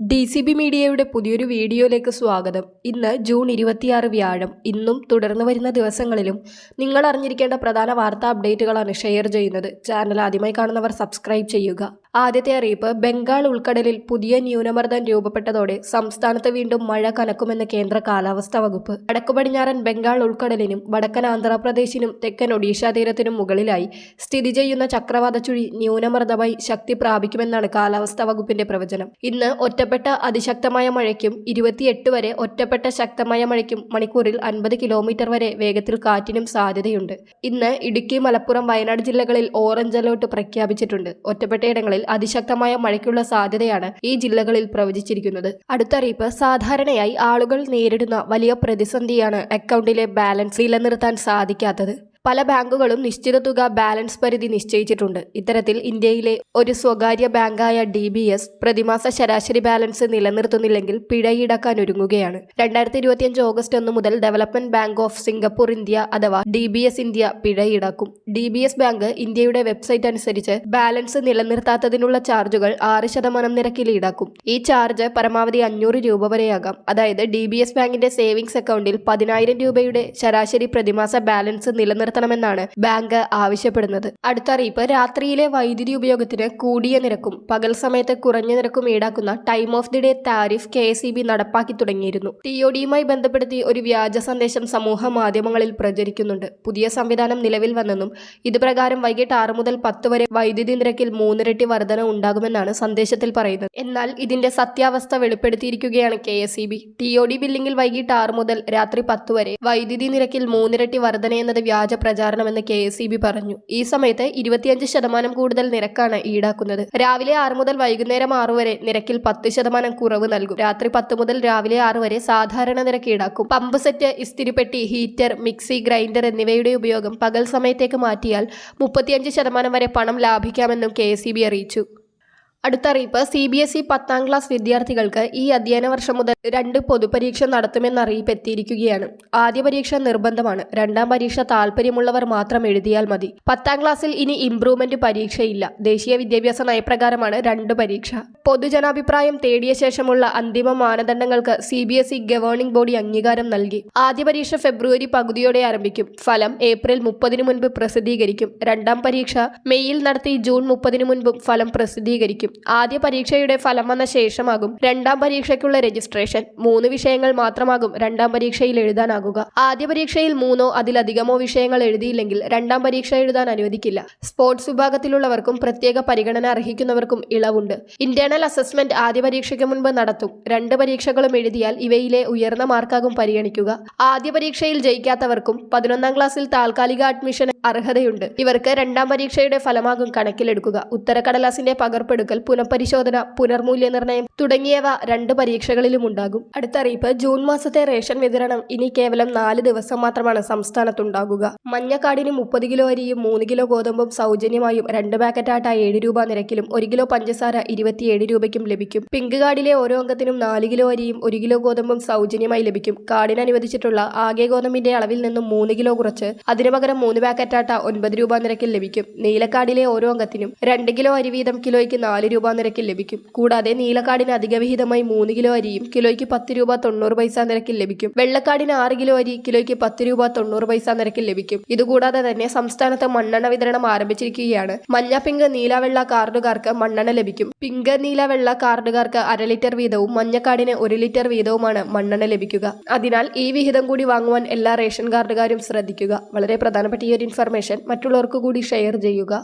D C B മീഡിയയുടെ പുതിയൊരു വീഡിയോയിലേക്ക് സ്വാഗതം. ഇന്ന് ജൂൺ ഇരുപത്തിയാറ് വ്യാഴം. ഇന്നും തുടർന്ന് വരുന്ന ദിവസങ്ങളിലും നിങ്ങൾ അറിഞ്ഞിരിക്കേണ്ട പ്രധാന വാർത്താ അപ്ഡേറ്റുകളാണ് ഷെയർ ചെയ്യുന്നത്. ചാനൽ ആദ്യമായി കാണുന്നവർ സബ്സ്ക്രൈബ് ചെയ്യുക. ആദ്യത്തെ അറിയിപ്പ് ബംഗാൾ ഉൾക്കടലിൽ പുതിയ ന്യൂനമർദ്ദം രൂപപ്പെട്ടതോടെ സംസ്ഥാനത്ത് വീണ്ടും മഴ കനക്കുമെന്ന് കേന്ദ്ര കാലാവസ്ഥാ വകുപ്പ്. വടക്കു പടിഞ്ഞാറൻ ബംഗാൾ ഉൾക്കടലിനും വടക്കൻ ആന്ധ്രാപ്രദേശിനും തെക്കൻ ഒഡീഷ തീരത്തിനും മുകളിലായി സ്ഥിതി ചെയ്യുന്ന ചക്രവാത ചുഴി ന്യൂനമർദ്ദമായി ശക്തി പ്രാപിക്കുമെന്നാണ് കാലാവസ്ഥാ വകുപ്പിന്റെ പ്രവചനം. ഇന്ന് ഒറ്റപ്പെട്ട അതിശക്തമായ മഴയ്ക്കും ഇരുപത്തിയെട്ട് വരെ ഒറ്റപ്പെട്ട ശക്തമായ മഴയ്ക്കും മണിക്കൂറിൽ അൻപത് കിലോമീറ്റർ വരെ വേഗത്തിൽ കാറ്റിനും സാധ്യതയുണ്ട്. ഇന്ന് ഇടുക്കി മലപ്പുറം വയനാട് ജില്ലകളിൽ ഓറഞ്ച് അലേർട്ട് പ്രഖ്യാപിച്ചിട്ടുണ്ട്. ഒറ്റപ്പെട്ടയിടങ്ങളിൽ അതിശക്തമായ മഴയ്ക്കുള്ള സാധ്യതയാണ് ഈ ജില്ലകളിൽ പ്രവചിച്ചിരിക്കുന്നത്. അടുത്ത അറിയിപ്പ് സാധാരണയായി ആളുകൾ നേരിടുന്ന വലിയ പ്രതിസന്ധിയാണ് അക്കൗണ്ടിലെ ബാലൻസ് നിലനിർത്താൻ സാധിക്കാത്തത്. പല ബാങ്കുകളും നിശ്ചിത തുക ബാലൻസ് പരിധി നിശ്ചയിച്ചിട്ടുണ്ട്. ഇത്തരത്തിൽ ഇന്ത്യയിലെ ഒരു സ്വകാര്യ ബാങ്കായ ഡി ബി എസ് പ്രതിമാസ ശരാശരി ബാലൻസ് നിലനിർത്തുന്നില്ലെങ്കിൽ പിഴ ഈടാക്കാൻ ഒരുങ്ങുകയാണ്. രണ്ടായിരത്തി ഇരുപത്തിയഞ്ച് ഓഗസ്റ്റ് ഒന്ന് മുതൽ development bank of Singapore India അഥവാ ഡി ബി എസ് ഇന്ത്യ പിഴ ഈടാക്കും ഡി ബി എസ് ബാങ്ക് ഇന്ത്യയുടെ വെബ്സൈറ്റ് അനുസരിച്ച് ബാലൻസ് നിലനിർത്താത്തതിനുള്ള ചാർജുകൾ ആറ് ശതമാനം നിരക്കിൽ ഈടാക്കും. ഈ ചാർജ് പരമാവധി അഞ്ഞൂറ് രൂപ വരെയാകാം. അതായത് ഡി ബി എസ് ബാങ്കിന്റെ സേവിങ്സ് അക്കൗണ്ടിൽ പതിനായിരം രൂപയുടെ ശരാശരി പ്രതിമാസ ബാലൻസ് നിലനിർത്തണമെന്നാണ് ബാങ്ക് ആവശ്യപ്പെടുന്നത്. അടുത്ത അറിയിപ്പ് രാത്രിയിലെ വൈദ്യുതി ഉപയോഗത്തിന് കൂടിയ നിരക്കും പകൽ സമയത്ത് കുറഞ്ഞ നിരക്കും ഈടാക്കുന്ന time of the day tariff K നടപ്പാക്കി തുടങ്ങിയിരുന്നു. ടിഒഡിയുമായി ബന്ധപ്പെടുത്തി ഒരു വ്യാജ സന്ദേശം സമൂഹ മാധ്യമങ്ങളിൽ പ്രചരിക്കുന്നുണ്ട്. പുതിയ സംവിധാനം നിലവിൽ വന്നെന്നും ഇത് പ്രകാരം വൈകിട്ട് ആറ് മുതൽ പത്ത് വരെ വൈദ്യുതി നിരക്കിൽ മൂന്നിരട്ടി വർധന ഉണ്ടാകുമെന്നാണ് സന്ദേശത്തിൽ പറയുന്നത്. എന്നാൽ ഇതിന്റെ സത്യാവസ്ഥ വെളിപ്പെടുത്തിയിരിക്കുകയാണ് K S E B. T O D ബില്ലിംഗിൽ വൈകിട്ട് ആറ് മുതൽ രാത്രി പത്ത് വരെ വൈദ്യുതി നിരക്കിൽ മൂന്നിരട്ടി വർധന എന്നത് വ്യാജ പ്രചാരണമെന്ന് കെ എസ് ഇ പറഞ്ഞു. ഈ സമയത്ത് ഇരുപത്തിയഞ്ച് ശതമാനം കൂടുതൽ നിരക്കാണ് ഈടാക്കുന്നത്. രാവിലെ ആറ് മുതൽ വൈകുന്നേരം ആറ് വരെ നിരക്കിൽ പത്ത് ശതമാനം കുറവ് നൽകും. രാത്രി പത്ത് മുതൽ രാവിലെ ആറ് വരെ സാധാരണ നിരക്ക് ഈടാക്കും. പമ്പ് സെറ്റ് ഇസ്തിരിപ്പെട്ടി ഹീറ്റർ മിക്സി ഗ്രൈൻഡർ എന്നിവയുടെ ഉപയോഗം പകൽ സമയത്തേക്ക് മാറ്റിയാൽ മുപ്പത്തിയഞ്ച് ശതമാനം വരെ പണം ലാഭിക്കാമെന്നും കെ അറിയിച്ചു. അടുത്ത അറിയിപ്പ് സി ബി എസ് ഇ പത്താം ക്ലാസ് വിദ്യാർത്ഥികൾക്ക് ഈ അധ്യയന വർഷം മുതൽ രണ്ട് പൊതുപരീക്ഷ നടത്തുമെന്ന അറിയിപ്പ് എത്തിയിരിക്കുകയാണ് ആദ്യ പരീക്ഷ നിർബന്ധമാണ്. രണ്ടാം പരീക്ഷ താല്പര്യമുള്ളവർ മാത്രം എഴുതിയാൽ മതി. പത്താം ക്ലാസ്സിൽ ഇനി ഇംപ്രൂവ്മെന്റ് പരീക്ഷയില്ല. ദേശീയ വിദ്യാഭ്യാസ നയപ്രകാരമാണ് രണ്ട് പരീക്ഷ. പൊതുജനാഭിപ്രായം തേടിയ ശേഷമുള്ള അന്തിമ മാനദണ്ഡങ്ങൾക്ക് C B S E governing body അംഗീകാരം നൽകി. ആദ്യ പരീക്ഷ ഫെബ്രുവരി പകുതിയോടെ ആരംഭിക്കും. ഫലം ഏപ്രിൽ മുപ്പതിനു മുൻപ് പ്രസിദ്ധീകരിക്കും. രണ്ടാം പരീക്ഷ മെയ്യിൽ നടത്തി ജൂൺ മുപ്പതിനു മുൻപും ഫലം പ്രസിദ്ധീകരിക്കും. ആദ്യ പരീക്ഷയുടെ ഫലം വന്ന ശേഷമാകും രണ്ടാം പരീക്ഷയ്ക്കുള്ള രജിസ്ട്രേഷൻ. മൂന്ന് വിഷയങ്ങൾ മാത്രമാകും രണ്ടാം പരീക്ഷയിൽ എഴുതാനാകുക. ആദ്യ പരീക്ഷയിൽ മൂന്നോ അതിലധികമോ വിഷയങ്ങൾ എഴുതിയില്ലെങ്കിൽ രണ്ടാം പരീക്ഷ എഴുതാൻ അനുവദിക്കില്ല. സ്പോർട്സ് വിഭാഗത്തിലുള്ളവർക്കും പ്രത്യേക പരിഗണന അർഹിക്കുന്നവർക്കും ഇളവുണ്ട്. ഇന്റേണൽ അസസ്മെന്റ് ആദ്യ പരീക്ഷയ്ക്ക് മുൻപ് നടത്തും. രണ്ട് പരീക്ഷകളും എഴുതിയാൽ ഇവയിലെ ഉയർന്ന മാർക്കാകും പരിഗണിക്കുക. ആദ്യ പരീക്ഷയിൽ ജയിക്കാത്തവർക്കും പതിനൊന്നാം ക്ലാസ്സിൽ താൽക്കാലിക അഡ്മിഷൻ അർഹതയുണ്ട്. ഇവർക്ക് രണ്ടാം പരീക്ഷയുടെ ഫലമാകും കണക്കിലെടുക്കുക. ഉത്തരക്കടലാസിന്റെ പകർപ്പെടുക്കൽ പുനഃപരിശോധന പുനർമൂല്യനിർണയം തുടങ്ങിയവ രണ്ട് പരീക്ഷകളിലും ഉണ്ടാകും അടുത്ത അറിയിപ്പ് ജൂൺ മാസത്തെ റേഷൻ വിതരണം ഇനി കേവലം നാല് ദിവസം മാത്രമാണ് സംസ്ഥാനത്തുണ്ടാകുക. മഞ്ഞക്കാടിന് മുപ്പത് കിലോ അരിയും മൂന്ന് കിലോ ഗോതമ്പും സൗജന്യമായും രണ്ട് പാക്കറ്റ് ആട്ട ഏഴ് രൂപ നിരക്കിലും ഒരു കിലോ പഞ്ചസാര ഇരുപത്തിയേഴ് രൂപയ്ക്കും ലഭിക്കും. പിങ്ക് കാർഡിലെ ഓരോ അംഗത്തിനും നാല് കിലോ അരിയും ഒരു കിലോ ഗോതമ്പും സൗജന്യമായി ലഭിക്കും. കാർഡിന് അനുവദിച്ചിട്ടുള്ള ആകെ ഗോതമ്പിന്റെ അളവിൽ നിന്നും മൂന്ന് കിലോ കുറച്ച് അതിനു പകരം മൂന്ന് പാക്കറ്റ് ആട്ട ഒൻപത് രൂപ നിരക്കിൽ ലഭിക്കും. നീലക്കാർഡിലെ ഓരോ അംഗത്തിനും രണ്ട് കിലോ അരി വീതം കിലോയ്ക്ക് നാല് രൂപ നിരക്കിൽ ലഭിക്കും. കൂടാതെ നീലക്കാടിന് അധിക വിഹിതമായി മൂന്ന് കിലോ അരിയും കിലോയ്ക്ക് പത്ത് രൂപ തൊണ്ണൂറ് പൈസ നിരക്കിൽ ലഭിക്കും. വെള്ളക്കാടിന് ആറ് കിലോ അരി കിലോയ്ക്ക് പത്ത് രൂപ തൊണ്ണൂറ് പൈസ നിരക്കിൽ ലഭിക്കും. ഇതുകൂടാതെ തന്നെ സംസ്ഥാനത്ത് മണ്ണെണ്ണ വിതരണം ആരംഭിച്ചിരിക്കുകയാണ്. മഞ്ഞ പിങ്ക് നീല വെള്ള കാർഡുകാർക്ക് മണ്ണെണ്ണ ലഭിക്കും. പിങ്ക് നീല വെള്ള കാർഡുകാർക്ക് അര ലിറ്റർ വീതവും മഞ്ഞക്കാടിന് ഒരു ലിറ്റർ വീതവുമാണ് മണ്ണെണ്ണ ലഭിക്കുക. അതിനാൽ ഈ വിഹിതം കൂടി വാങ്ങുവാൻ എല്ലാ റേഷൻ കാർഡുകാരും ശ്രദ്ധിക്കുക. വളരെ പ്രധാനപ്പെട്ട ഈ ഒരു ഇൻഫർമേഷൻ. മറ്റുള്ളവർക്ക് കൂടി ഷെയർ ചെയ്യുക.